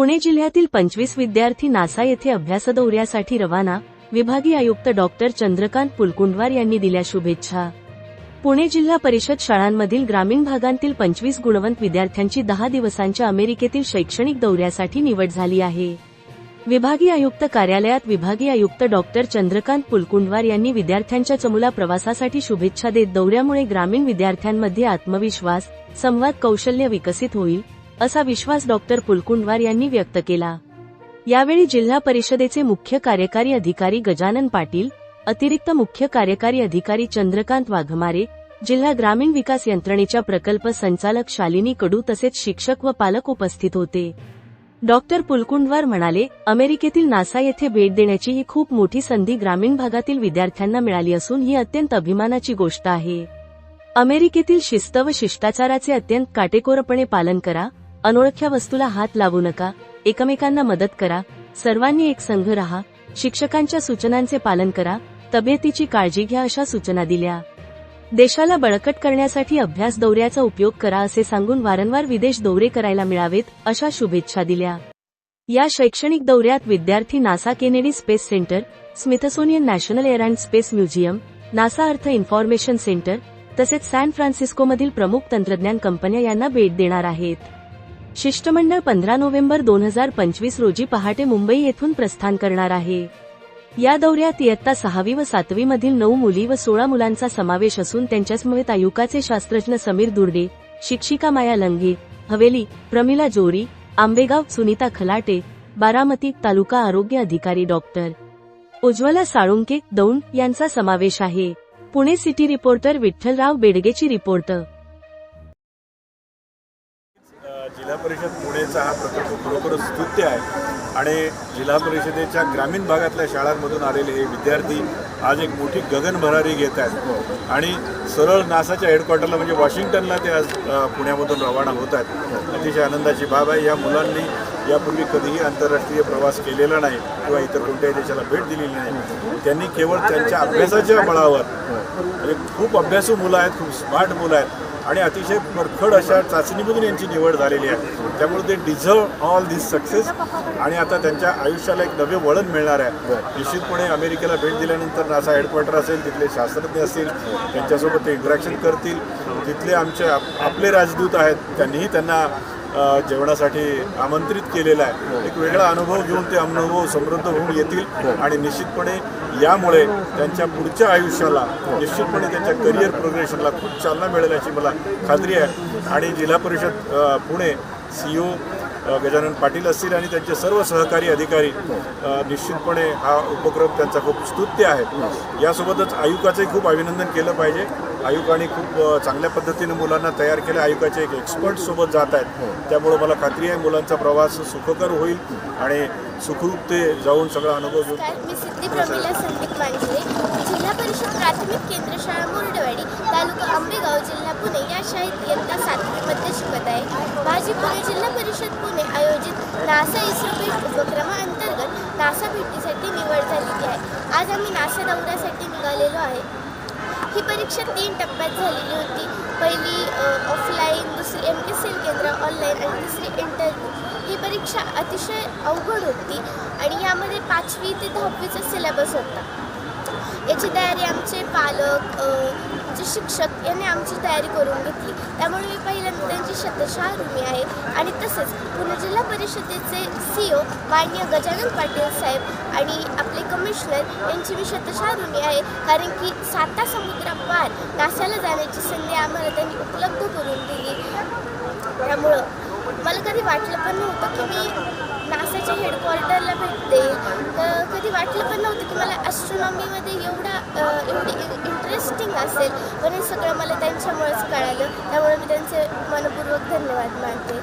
पुणे जिल्ह्यातील पंचवीस विद्यार्थी नासा येथे अभ्यास दौऱ्यासाठी रवाना विभागीय आयुक्त डॉक्टर चंद्रकांत पुलकुंडवार यांनी दिल्या शुभेच्छा. पुणे जिल्हा परिषद शाळांमधील ग्रामीण भागांतील पंचवीस गुणवंत विद्यार्थ्यांची दहा दिवसांच्या अमेरिकेतील शैक्षणिक दौऱ्यासाठी निवड झाली आहे. विभागीय आयुक्त कार्यालयात विभागीय आयुक्त डॉक्टर चंद्रकांत पुलकुंडवार यांनी विद्यार्थ्यांच्या चमुला प्रवासासाठी शुभेच्छा देत दौऱ्यामुळे ग्रामीण विद्यार्थ्यांमध्ये आत्मविश्वास संवाद कौशल्य विकसित होईल असा विश्वास डॉक्टर पुलकुंडवार यांनी व्यक्त केला. यावेळी जिल्हा परिषदेचे मुख्य कार्यकारी अधिकारी गजानन पाटील अतिरिक्त मुख्य कार्यकारी अधिकारी चंद्रकांत वाघमारे जिल्हा ग्रामीण विकास यंत्रणेच्या प्रकल्प संचालक शालिनी कडू तसेच शिक्षक व पालक उपस्थित होते. डॉक्टर पुलकुंडवार म्हणाले अमेरिकेतील नासा येथे भेट देण्याची ही खूप मोठी संधी ग्रामीण भागातील विद्यार्थ्यांना मिळाली असून ही अत्यंत अभिमानाची गोष्ट आहे. अमेरिकेतील शिस्त व शिष्टाचाराचे अत्यंत काटेकोरपणे पालन करा अनोळख्या वस्तूला हात लावू नका. एकमेकांना मदत करा. सर्वांनी एक संघ राहा. शिक्षकांच्या सूचनांचे पालन करा. तब्येतीची काळजी घ्या अशा सूचना दिल्या. देशाला बळकट करण्यासाठी अभ्यास दौऱ्याचा उपयोग करा असे सांगून वारंवार विदेश दौरे करायला मिळावेत अशा शुभेच्छा दिल्या. या शैक्षणिक दौऱ्यात विद्यार्थी NASA Kennedy space centre Smithsonian national air and space museum NASA earth information centre तसेच सॅन फ्रान्सिस्कोमधील प्रमुख तंत्रज्ञान कंपन्या यांना भेट देणार आहेत. शिष्टमंडळ पंधरा नोव्हेंबर दोन हजार पंचवीस रोजी पहाटे मुंबई येथून प्रस्थान करणार आहे. या दौऱ्यात इयत्ता सहावी व सातवी मधील नऊ मुली व सोळा मुलांचा समावेश असून त्यांच्यासमवेत आयुकाचे शास्त्रज्ञ समीर दुर्डे शिक्षिका माया लंगे हवेली प्रमिला जोरी आंबेगाव सुनीता खलाटे बारामती तालुका आरोग्य अधिकारी डॉक्टर उज्ज्वला साळुंके दौंड यांचा समावेश आहे. पुणे सिटी रिपोर्टर विठ्ठलराव बेडगेची रिपोर्ट जिल्हा परिषद पुणेचा हा प्रकल्प खरोखरच स्तुत्य आहे. आणि जिल्हा परिषदेच्या ग्रामीण भागातल्या शाळांमधून आलेले हे विद्यार्थी आज एक मोठी गगनभरारी घेत आहेत. आणि सरळ नासाच्या हेडक्वार्टरला म्हणजे वॉशिंग्टनला ते आज पुण्यामधून रवाना होत आहेत. अतिशय आनंदाची बाब आहे. या मुलांनी यापूर्वी कधीही आंतरराष्ट्रीय प्रवास केलेला नाही किंवा इतर कोणत्याही देशाला भेट दिलेली नाही. त्यांनी केवळ त्यांच्या अभ्यासाच्या बळावर म्हणजे खूप अभ्यासू मुलं आहेत खूप स्मार्ट मुलं आहेत. आणि अतिशय परखड अशा चाचणीमधून यांची निवड झालेली आहे. त्यामुळे ते डिझर्व ऑल दिस सक्सेस आणि आता त्यांच्या आयुष्याला एक नवे वळण मिळणार आहे. निश्चितपणे अमेरिकेला भेट दिल्यानंतर नासा हेडक्वार्टर असेल तिथले शास्त्रज्ञ असतील त्यांच्यासोबत ते इंटरॅक्शन करतील. तिथले आमचे आप- आपले राजदूत आहेत त्यांनीही त्यांना जेवणासाठी आमंत्रित केलेलं आहे. एक वेगळा अनुभव घेऊन ते अनुभव समृद्ध होऊन येतील आणि निश्चितपणे यामुळे त्यांच्या पुढच्या आयुष्याला निश्चितपणे त्यांच्या करिअर प्रोग्रेशनला खूप चालना मिळेल याची मला खात्री आहे. आणि जिल्हा परिषद पुणे सीईओ गजानन पाटील असतील आणि त्यांचे सर्व सहकारी अधिकारी निश्चितपणे हा उपक्रम त्यांचा खूप स्तुत्य आहे. यासोबतच आयुकाचंही खूप अभिनंदन केलं पाहिजे. आयुकाने खूप चांगल्या पद्धतीने मुलांना तयार केलं. आयुकाचे एक एक्सपर्ट सोबत जात आहेत. त्यामुळं मला खात्री आहे मुलांचा प्रवास सुखकर होईल आणि सुखरूप ते जाऊन सगळा अनुभव घेऊन नमस्कार मी सिद्धी प्रमिला संदीप मांजरे जिल्हा परिषद प्राथमिक केंद्र शाळा मुरडवाडी तालुका आंबेगाव जिल्हा पुणे या शाळेत इयत्ता सातवीमध्ये शिकत आहे. माझी पुणे जिल्हा परिषद पुणे आयोजित नासा इस्रो भेट उपक्रमाअंतर्गत नासा भेटीसाठी निवड झालेली आहे. आज आम्ही नासा दौऱ्यासाठी निघालेलो आहे. ही परीक्षा तीन टप्प्यात झालेली होती. पहिली ऑफलाईन दुसरी एम पी सी केंद्र ऑनलाईन आणि तिसरी इंटरव्ह्यू ही परीक्षा अतिशय अवघड होती आणि यामध्ये पाचवी ते दहावीचा सिलेबस होता. याची तयारी आमचे पालक अ, आमचे शिक्षक यांनी आमची तयारी करून घेतली. त्यामुळे मी पहिल्यांदा त्यांची शतशः ऋणी आहे. आणि तसेच पुणे जिल्हा परिषदेचे सी ओ मान्य गजानन पाटील साहेब आणि कृष्णन यांची मी शतशः ऋणी आहे. कारण की साता समुद्रापार नासाला जाण्याची संधी आम्हाला त्यांनी उपलब्ध करून दिली. त्यामुळं मला कधी वाटलं पण नव्हतं की मी नासाच्या हेडक्वार्टरला भेटते. कधी वाटलं पण नव्हतं की मला ॲस्ट्रॉनॉमीमध्ये एवढा एवढी इंटरेस्टिंग असेल. पण हे सगळं मला त्यांच्यामुळेच कळालं. त्यामुळे मी त्यांचे मनपूर्वक धन्यवाद मानते.